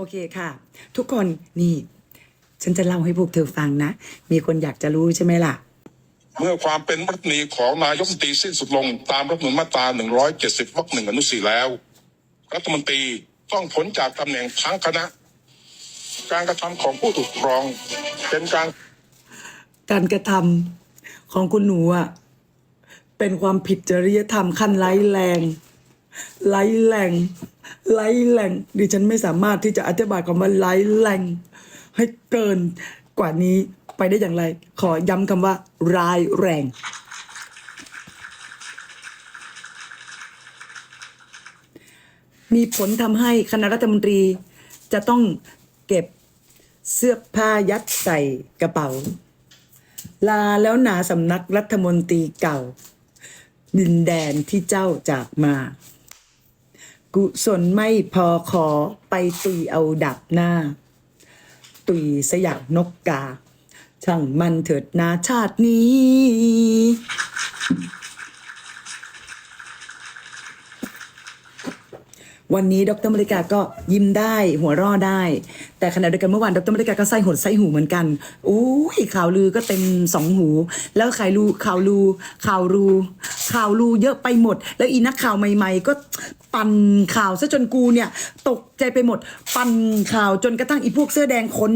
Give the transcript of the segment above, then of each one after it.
โอเคค่ะ ทุกคนนี่ ฉันจะเล่าให้พวกเธอฟังนะ มีคนอยากจะรู้ใช่ไหมล่ะ เมื่อความเป็นรัฐมนตรีของนายกรัฐมนตรีสิ้นสุดลงตามรัฐธรรมนูญมาตรา 170 วรรคหนึ่งอนุสี่แล้ว รัฐมนตรีต้องพ้นจากตำแหน่งทั้งคณะ การกระทำของผู้ถูกร้อง เป็นการการกระทำของคุณหนูอะเป็นความผิดจริยธรรมขั้นร้ายแรง ร้ายแรงร้ายแรงดิฉันไม่สามารถที่จะอธิบายคำว่าร้ายแรงให้เกินกว่านี้ไปได้อย่างไร ขอย้ำคำว่าร้ายแรงมีผลทำให้คณะรัฐมนตรีจะต้องเก็บเสื้อผ้ายัดใส่กระเป๋า ลาแล้วหนาสำนักรัฐมนตรีเก่า ดินแดนที่เจ้าจากมา กุศลไม่พอขอไปตุยเอาดับหน้า ตุยสยามนกกา ช่างมันเถิดนาชาตินี้ วันนี้ดรมริกาก็ยิ้มได้หัวร่อได้ แต่ขณะเดียวกันเมื่อวานดรมริกาก็ไส้หดไส้หูเหมือนกันอุ้ยข่าวลือก็เต็มสองหู แล้วข่าวลือข่าวลือข่าวรูข่าวลือเยอะไปหมด แล้วอีนักข่าวใหม่ ๆ ก็ปั่นข่าวซะจนกูเนี่ยตกใจไปหมด ปั่นข่าวจนกระทั่งอีพวกเสื้อแดงขน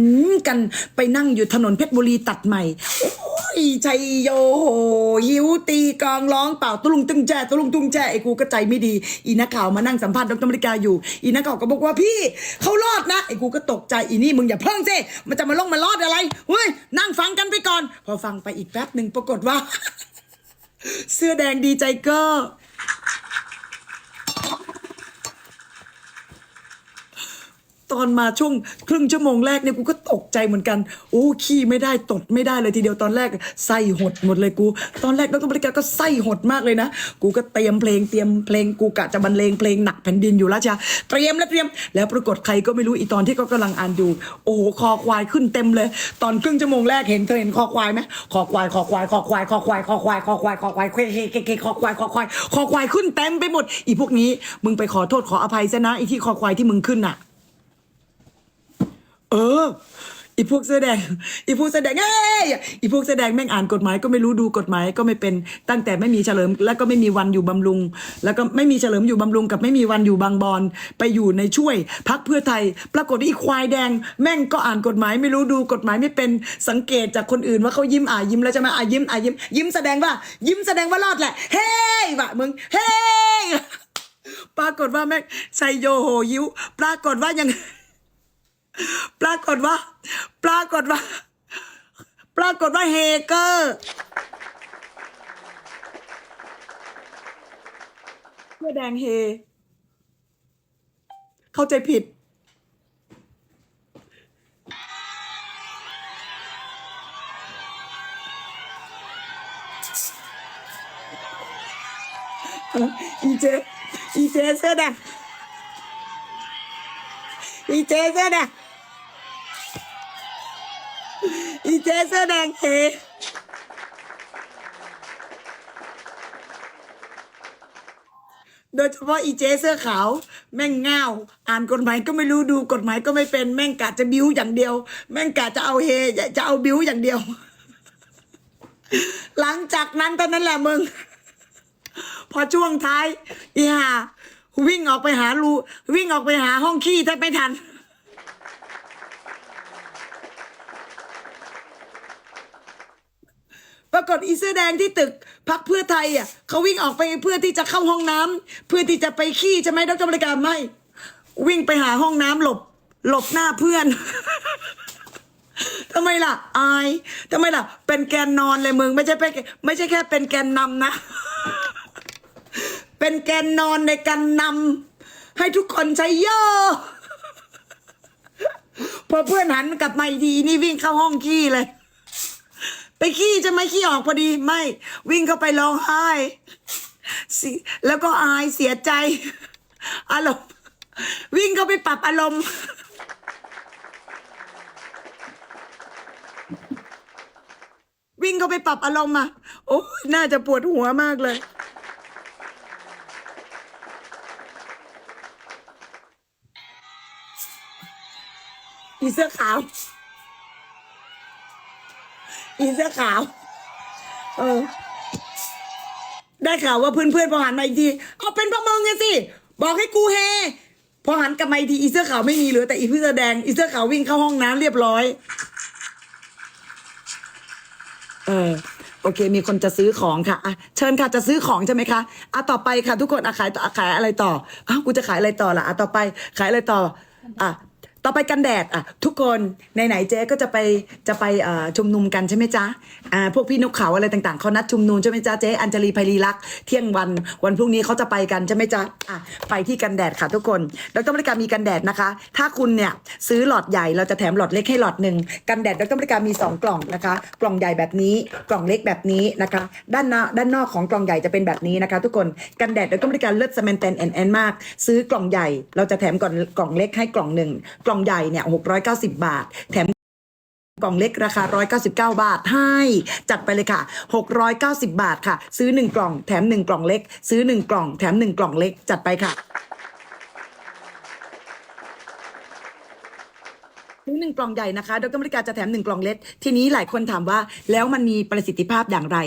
กันไปนั่งอยู่ถนนเพชรบุรีตัดใหม่โอ้ยชัยโยโหหิวตีกองร้องเปล่าตุลุงตึงแจตุลุงตุงแจไอ้กูก็ใจไม่ดี อีนักข่าวมานั่งสัมภาษณ์ดรมริกาอยู่ อีนักข่าวก็บอกว่าพี่เขารอดนะไอ้กูก็ตกใจอีนี่มึงอย่าเพิ่งสิมันจะมาลงมารอดอะไรเฮ้ยนั่งฟังกันไปก่อน พอฟังไปอีกแป๊บหนึ่งปรากฏว่า เสื้อแดงดีใจก็ ตอนมาช่วงครึ่งชั่วโมงแรกเนี่ยกูก็ตกใจเหมือนกันโอ้ขี้ไม่ได้ตดไม่ได้เลยทีเดียวตอนแรกไส้หดหมดเลยกู ตอนแรกนักบริการก็ไส้หดมากเลยนะ กูก็เตรียมเพลงเตรียมเพลงกูกะจะบรรเลงเพลงหนักแผ่นดินอยู่แล้วจ้ะเตรียมแล้วเตรียม แล้วปรากฏใครก็ไม่รู้อีตอนที่เขากำลังอ่านอยู่โอ้โหคอควายขึ้นเต็มเลย ตอนครึ่งชั่วโมงแรกเห็นเธอเห็นคอควายไหมคอควายคอควายคอควายคอควายคอควายคอควายคอควายเคเคเคเคคอควายคอควายคอควายขึ้นเต็มไปหมด อีพวกนี้มึงไปขอโทษขออภัยซะนะไอีที่คอควายที่มึงขึ้นน่ะ เออ อีพวกเสื้อแดง อีพวกเสื้อแดงเอ้ยอีพวกเสื้อแดงแม่งอ่านกฎหมายก็ไม่รู้ดูกฎหมายก็ไม่เป็นตั้งแต่ไม่มีเฉลิม แล้วก็ไม่มีวันอยู่บำรุง แล้วก็ไม่มีเฉลิมอยู่บำรุงกับไม่มีวันอยู่บางบอนไปอยู่ในช่วยพักเพื่อไทย ปรากฏว่าอีควายแดง แม่งก็อ่านกฎหมายไม่รู้ดูกฎหมายไม่เป็นสังเกตจากคนอื่นว่าเขายิ้มอ่ายิ้มแล้วใช่ไหมอ่ายิ้มอ่ายิ้ม ยิ้มแสดงว่า ยิ้มแสดงว่ารอดแหละ เฮ้ยวะมึงเฮ้ยปรากฏว่าแม่งใส่โยโหยิ้ว ปรากฏว่ายัง ปรากฏว่า ปรากฏว่า ปรากฏว่าเฮเกอร์เสื้อแดงเฮ เข้าใจผิด อีเจ อีเจเสื้อแดงอีเจเเจเสื้อแดงเฮโดยเฉพาะอีเจเสื้อขาว แม่งง่าวอ่านกฎหมายก็ไม่รู้ดูกฎหมายก็ไม่เป็นแม่งกะจะบิ้วอย่างเดียว แม่งกะจะเอาเฮจะเอาบิ้วอย่างเดียว หลังจากนั้นเท่านั้นแหละมึง พอช่วงท้ายอีห่าวิ่งออกไปหารูวิ่งออกไปหาห้องขี้แทบไม่ทัน ปรากฏอีเสื้อแดงที่ตึกพักเพื่อไทยอะเขาวิ่งออกไปเพื่อที่จะเข้าห้องน้ำเพื่อที่จะไปขี้ใช่ไหมดรบริการไม่ วิ่งไปหาห้องน้ำหลบ หลบหน้าเพื่อนทำไมล่ะ อายทำไมล่ะ เป็นแกนนอนเลยมึง ไม่ใช่เป็นไม่ใช่แค่เป็นแกนนำนะ เป็นแกนนอนในการนำให้ทุกคนใช้ย่อพอเพื่อนหันกลับมาอีกทีนี่วิ่งเข้าห้องขี้เลย ไปขี้จะไม่ขี้ออกพอดีไม่ วิ่งเข้าไปร้องไห้แล้วก็อายเสียใจ อารมณ์วิ่งเข้าไปปรับอารมณ์วิ่งเข้าไปปรับอารมณ์อะโอ้ยน่าจะปวดหัวมากเลย อีเสื้อขาว อีเสื้อขาว เออ ได้ข่าวว่าเพื่อนๆพอหันมาอีกทีเอาเป็นพวกมึงไงสิ บอกให้กูเฮพอหันกลับมาอีกทีอีเสื้อขาวไม่มีเหลือแต่อีเสื้อแดงอีเสื้อขาววิ่งเข้าห้องน้ำเรียบร้อย เออโอเค มีคนจะซื้อของค่ะอะเชิญค่ะ จะซื้อของใช่ไหมคะอะต่อไปค่ะ ทุกคนอะขายต่อขายอะไรต่ออ้าวกูจะขายอะไรต่อล่ะอะต่อไป ขายอะไรต่อ อะ ต่อไปกันแดดอะทุกคนไหนๆเจ๊ก็จะไปจะไปชุมนุมกันใช่ไหมจ๊ะอ่าพวกพี่นกเขาอะไรต่างๆเขานัดชุมนุมใช่ไหมจ๊ะเจ๊อัญจลีไพรีลักษ์เที่ยงวันวันพรุ่งนี้เขาจะไปกันใช่ไหมจ๊ะอะไปที่กันแดดค่ะทุกคนดรบริการมีกันแดดนะคะ ถ้าคุณเนี่ยซื้อหลอดใหญ่เราจะแถมหลอดเล็กให้หลอดหนึ่งกันแดดดรบริการมีสองกล่องนะคะ กล่องใหญ่แบบนี้กล่องเล็กแบบนี้นะคะ ด้านหน้าด้านนอกของกล่องใหญ่จะเป็นแบบนี้นะคะ ทุกคนกันแดดดรบริการเลือดสแมนแตนแอนแอนมาก ซื้อกล่องใหญ่เราจะแถมก่อนกล่องเล็กให้กล่องหนึ่งกล่ององใหญ่เนี่ย690 บาท แถมกล่องเล็กราคา 199 บาทให้ จัดไปเลยค่ะ 690 บาทค่ะ ซื้อ 1 กล่อง แถม 1 กล่องเล็ก ซื้อ 1 กล่อง แถม 1 กล่องเล็ก จัดไปค่ะ ซื้อหนึ่งกล่องใหญ่นะคะ ดรมริกาจะแถมหนึ่งกล่องเล็ก ทีนี้หลายคนถามว่าแล้วมันมีประสิทธิภาพอย่างไร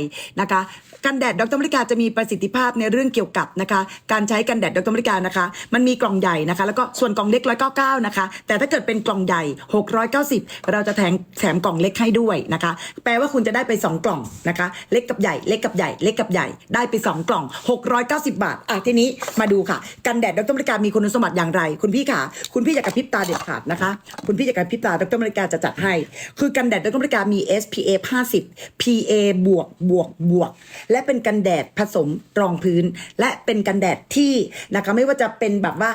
นะคะ กันแดดดรมริกาจะมีประสิทธิภาพในเรื่องเกี่ยวกับนะคะ การใช้กันแดดดรมริกานะคะ มันมีกล่องใหญ่นะคะ แล้วก็ส่วนกล่องเล็ก199นะคะ แต่ถ้าเกิดเป็นกล่องใหญ่690เก้าสิบเราจะแถมแถมกล่องเล็กให้ด้วยนะคะ แปลว่าคุณจะได้ไป2กล่องนะคะ เล็กกับใหญ่ เล็กกับใหญ่ เล็กกับใหญ่ ได้ไป2กล่อง690บาท อะทีนี้มาดูค่ะ กันแดดดรมริกามีคุณสมบัติอย่างไร คุณพี่ค่ะ คุณพี่อยากกระพริบตาเด็ดขาดนะคะ คุณพี่อยากกระพริบตาดรมริกาจะจัดให้ คือกันแดดดรมริกามี SPF 50 PA บวกบวกบวก และเป็นกันแดดผสมรองพื้น และเป็นกันแดดที่นะคะไม่ว่าจะเป็นแบบว่า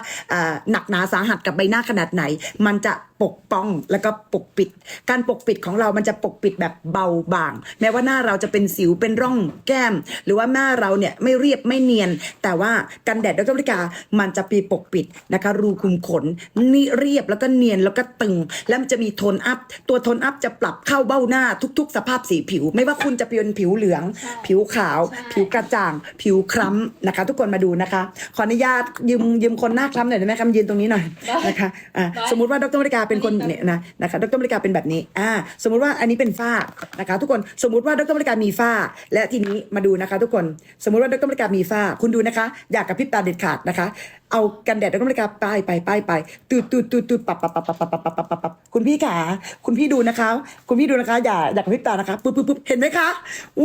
หนักหนาสาหัสกับใบหน้าขนาดไหน มันจะ ปกป้องแล้วก็ปกปิด การปกปิดของเรามันจะปกปิดแบบเบาบาง แม้ว่าหน้าเราจะเป็นสิวเป็นร่องแก้ม หรือว่าหน้าเราเนี่ยไม่เรียบไม่เนียน แต่ว่ากันแดดดรมริกามันจะปีปกปิดนะคะ รูคุมขนนี่เรียบแล้วก็เนียนแล้วก็ตึง แล้วมันจะมีโทนอัพ ตัวโทนอัพจะปรับเข้าเบ้าหน้าทุก ๆ สภาพสีผิว ไม่ว่าคุณจะเป็นผิวเหลืองใช่ผิวขาวใช่ผิวกระจ่าง ผิวคล้ำนะคะ ทุกคนมาดูนะคะ ขออนุญาตยืมยืมคนหน้าคล้ำหน่อยได้ไหมคะมายืนตรงนี้หน่อยได้นะคะอ่าได้สมมติว่าดรมริกาเป็นคนอันนี้เนี่ยนะนะคะดรมริกาเป็นแบบนี้อ่าสมมุติว่าอันนี้เป็นฝ้านะคะ ทุกคนสมมุติว่าดรมริกามีฝ้า และทีนี้มาดูนะคะ ทุกคนสมมุติว่าดรมริกามีฝ้า คุณดูนะคะ อยากกระพริบตาเด็ดขาดนะคะ เอากันแดดดรมริกาป้ายไปป้ายไปตูดตูดตูดตูดปับปับปับปับปับปับปับปับปับปับคุณพี่ขาคุณพี่ดูนะคะ คุณพี่ดูนะคะ อย่าอย่ากระพริบตานะคะปุ๊บปุ๊บปุ๊บเห็นไหมคะ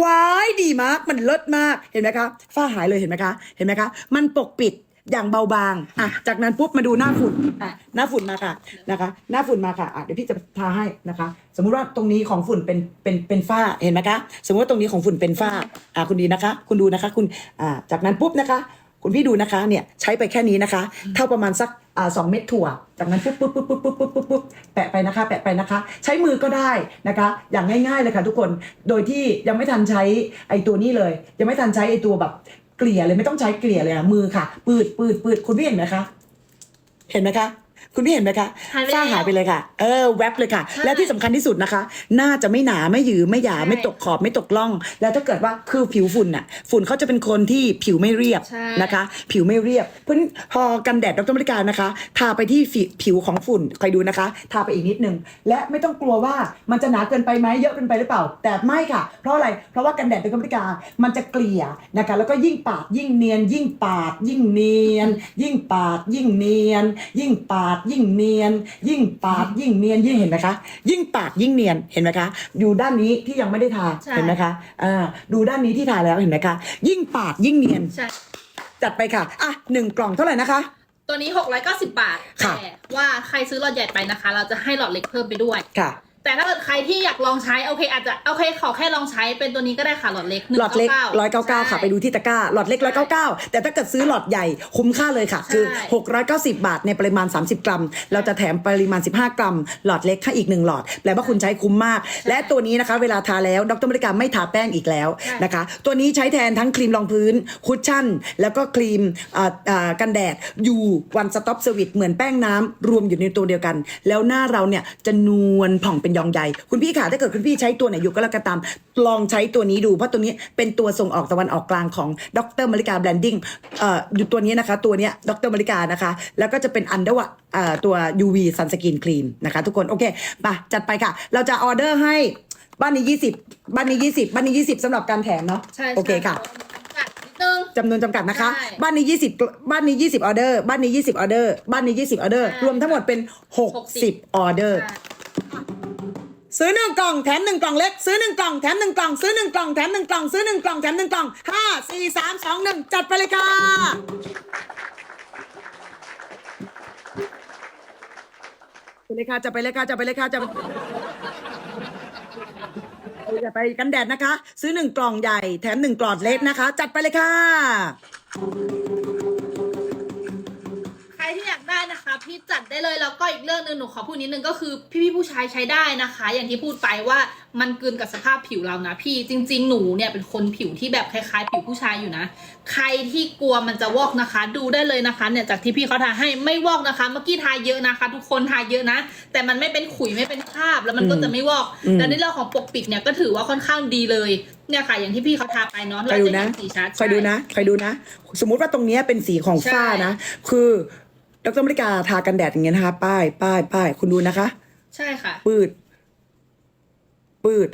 ว้ายดีมากมันเลิศมากเห็นไหมคะฝ้าหายเลยเห็นไหมคะ เห็นไหมคะ มันปกปิด อย่างเบาบางอะจากนั้นปุ๊บมาดูหน้าฝุ่นอะหน้าฝุ่นมาค่ะนะคะ หน้าฝุ่นมาค่ะอะเดี๋ยวพี่จะทาให้นะคะ สมมุติว่าตรงนี้ของฝุ่นเป็นเป็นเป็นฝ้าเห็นไหมคะสมมติว่าตรงนี้ของฝุ่นเป็นฝ้าอะคุณดีนะคะ คุณดูนะคะ คุณอ่าจากนั้นปุ๊บนะคะคุณพี่ดูนะคะเนี่ยใช้ไปแค่นี้นะคะ เท่าประมาณสักอ่าสองเม็ดถั่ว จากนั้นปุ๊บปุ๊บปุ๊บปุ๊บปุ๊บปุ๊บปุ๊บปุ๊บแปะไปนะคะ แปะไปนะคะ ใช้มือก็ได้นะคะ อย่างง่ายๆเลยค่ะทุกคนโดยที่ยังไม่ทันใช้ไอตัวนี้เลย ยังไม่ทันใช้ไอตัวแบบ เกลี่ยเลยไม่ต้องใช้เกลี่ยเลยอะมือค่ะ ปืดปืดปืดคุณพี่เห็นไหมคะ เห็นไหมคะ คุณพี่เห็นไหมคะหายไปฝ้าแล้วหายไปเลยค่ะ เออแวบเลยค่ะ ใช่ และที่สำคัญที่สุดนะคะ หน้าจะไม่หนาไม่หยือไม่หยาใช่ไม่ตกขอบไม่ตกล่อง แล้วถ้าเกิดว่าคือผิวฝุ่นน่ะ ฝุ่นเขาจะเป็นคนที่ผิวไม่เรียบใช่ นะคะ ผิวไม่เรียบ เพราะฉะนั้นพอกันแดดดรมริการนะคะ ทาไปที่ผิวผิวของฝุ่นคอยดูนะคะ ทาไปอีกนิดนึง และไม่ต้องกลัวว่ามันจะหนาเกินไปไหมเยอะเกินไปหรือเปล่า แต่ไม่ค่ะ เพราะอะไร เพราะว่ากันแดดดรมริกามันจะเกลี่ยนะคะ แล้วก็ยิ่งปาดยิ่งเนียน ยิ่งปาด ยิ่งเนียน ยิ่งปาดยิ่งเนียน ยิ่งปาดยิ่งเนียน ยิ่งปาดยิ่งเนียนยิ่งเห็นไหมคะ ยิ่งปาดยิ่งเนียนเห็นไหมคะอยู่ด้านนี้ที่ยังไม่ได้ทาใช่ เห็นไหมคะอ่าดูด้านนี้ที่ทาแล้วเห็นไหมคะ ยิ่งปาดยิ่งเนียนใช่ จัดไปค่ะอะหนึ่งกล่องเท่าไหร่นะคะ ตัวนี้ 690 บาท ค่ะ แต่ว่าใครซื้อหลอดใหญ่ไปนะคะ เราจะให้หลอดเล็กเพิ่มไปด้วย ค่ะ แต่ถ้าเกิดใครที่อยากลองใช้โอเค อาจจะโอเคขอแค่ลองใช้เป็นตัวนี้ก็ได้ค่ะหลอดเล็กหลอดเล็ก199ร้อยเก้าเก้าค่ะไปดูที่ตะกร้าหลอดเล็กร้อยเก้าเก้าแต่ถ้าเกิดซื้อหลอดใหญ่คุ้มค่าเลยค่ะ คือใช่หกร้อยเก้าสิบาทในปริมาณ30กรัม เราจะแถมปริมาณ15กรัม หลอดเล็กให้อีกหนึ่งหลอดแปลว่าคุณใช้คุ้มมาก และตัวนี้นะคะ เวลาทาแล้วดรมริการไม่ทาแป้งอีกแล้วนะคะ ตัวนี้ใช้แทนทั้งครีมรองพื้นคุชชั่น แล้วก็ครีมอ่าอ่ากันแดดอยู่วันสต็อปเซอร์วิสเหมือนแป้งน้ำรวมอยู่ในตัวเดียวกัน แล้วหน้าเราเนี่ยจะนวลผ่องเป็นยองใยคุณพี่ค่ะถ้าเกิดคุณพี่ใช้ตัวไหนอยู่ก็แล้วก็ตามลองใช้ตัวนี้ดู เพราะตัวนี้เป็นตัวส่งออกตะวันออกกลางของดรมาริกาแบรนดิ้งเอ่ออยู่ตัวนี้นะคะตัวเนี้ยดรมาริกานะคะ แล้วก็จะเป็นอันเดอร์เอ่อตัว UV Sunscreen Cream นะคะ ทุกคนโอเคมาจัดไปค่ะ เราจะออเดอร์ให้บ้านนี้20บ้านนี้20บ้านนี้20สำหรับการแถมเนาะใช่โอเคค่ะจำกัดนิดนึงจำนวนจำกัดนะคะใช่บ้านนี้ 20 บ้านนี้ 20 ออเดอร์ บ้านนี้ 20 ออเดอร์ บ้านนี้ 20 ออเดอร์ใช่รวมทั้งหมดเป็น 60 ออเดอร์ใช่ ซื้อหนึ่งกล่องแถมหนึ่งกล่องเล็ก ซื้อหนึ่งกล่องแถมหนึ่งกล่อง ซื้อหนึ่งกล่องแถมหนึ่งกล่อง ซื้อหนึ่งกล่องแถมหนึ่งกล่องห้าสี่สามสองหนึ่งจัดไปเลยค่ะไปเลยค่ะจะไปเลยค่ะจะไปเลยค่ะจะจะไปกันแดดนะคะ ซื้อหนึ่งกล่องใหญ่แถมหนึ่งกล่องเล็กนะคะ จัดไปเลยค่ะ ได้นะคะพี่จัดได้เลยแล้วก็อีกเรื่องหนึ่งหนูขอพูดนิดนึงก็คือพี่พี่ๆผู้ชายใช้ได้นะคะ อย่างที่พูดไปว่ามันกลืนกับสภาพผิวเรานะ พี่จริง ๆ หนูเนี่ยเป็นคนผิวที่แบบคล้ายๆ ผิวผู้ชายอยู่นะ ใครที่กลัวมันจะวอกนะคะ ดูได้เลยนะคะเนี่ยจากที่พี่เขาทาให้ไม่วอกนะคะเมื่อกี้ทาเยอะนะคะ ทุกคนทาเยอะนะ แต่มันไม่เป็นขุยไม่เป็นคราบแล้วมันก็จะไม่วอกอืมแล้วในเรื่องของปกปิดเนี่ยก็ถือว่าค่อนข้างดีเลยเนี่ยค่ะอย่างที่พี่เขาทาไปเนาะคอยดูเราจนะเห็สีชัดคอยดูนะคอยดูนะ สมมุติว่าตรงเนี้ยเป็นสีของใช่ฝ้านะ คือ ดรมริกาทากันแดดอย่างเงี้ยนะคะ ป้ายป้ายป้ายคุณดูนะคะ ใช่ค่ะ ปืด ปืด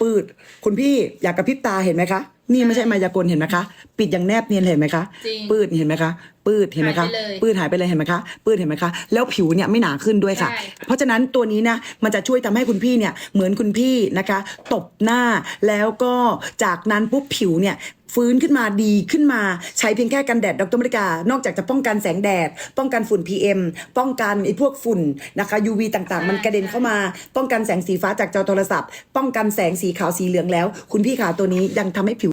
ปืด คุณพี่อยากกระพริบตาเห็นไหมคะ นี่ไม่ใช่มายากลเห็นไหมคะ ปิดอย่างแนบเนียนเลยเห็นไหมคะ จริงปืดเห็นไหมคะ ปืดเห็นไหมคะหายไปเลยปืดหายไปเลยเห็นไหมคะ ปืดเห็นไหมคะ แล้วผิวเนี่ยไม่หนาขึ้นด้วยค่ะ ใช่เพราะฉะนั้นตัวนี้นะมันจะช่วยทำให้คุณพี่เนี่ยเหมือนคุณพี่นะคะ ตบหน้าแล้วก็จากนั้นปุ๊บผิวเนี่ยฟื้นขึ้นมาดีขึ้นมาใช้เพียงแค่กันแดดดรมริกา นอกจากจะป้องกันแสงแดด ป้องกันฝุ่น PM ป้องกันไอ้พวกฝุ่นนะคะ UV ต่างๆ มันกระเด็นเข้ามา ป้องกันแสงสีฟ้าจากจอโทรศัพท์ ป้องกันแสงสีขาวสีเหลืองแล้ว คุณพี่ขาตัวนี้ยังทำให้ผิว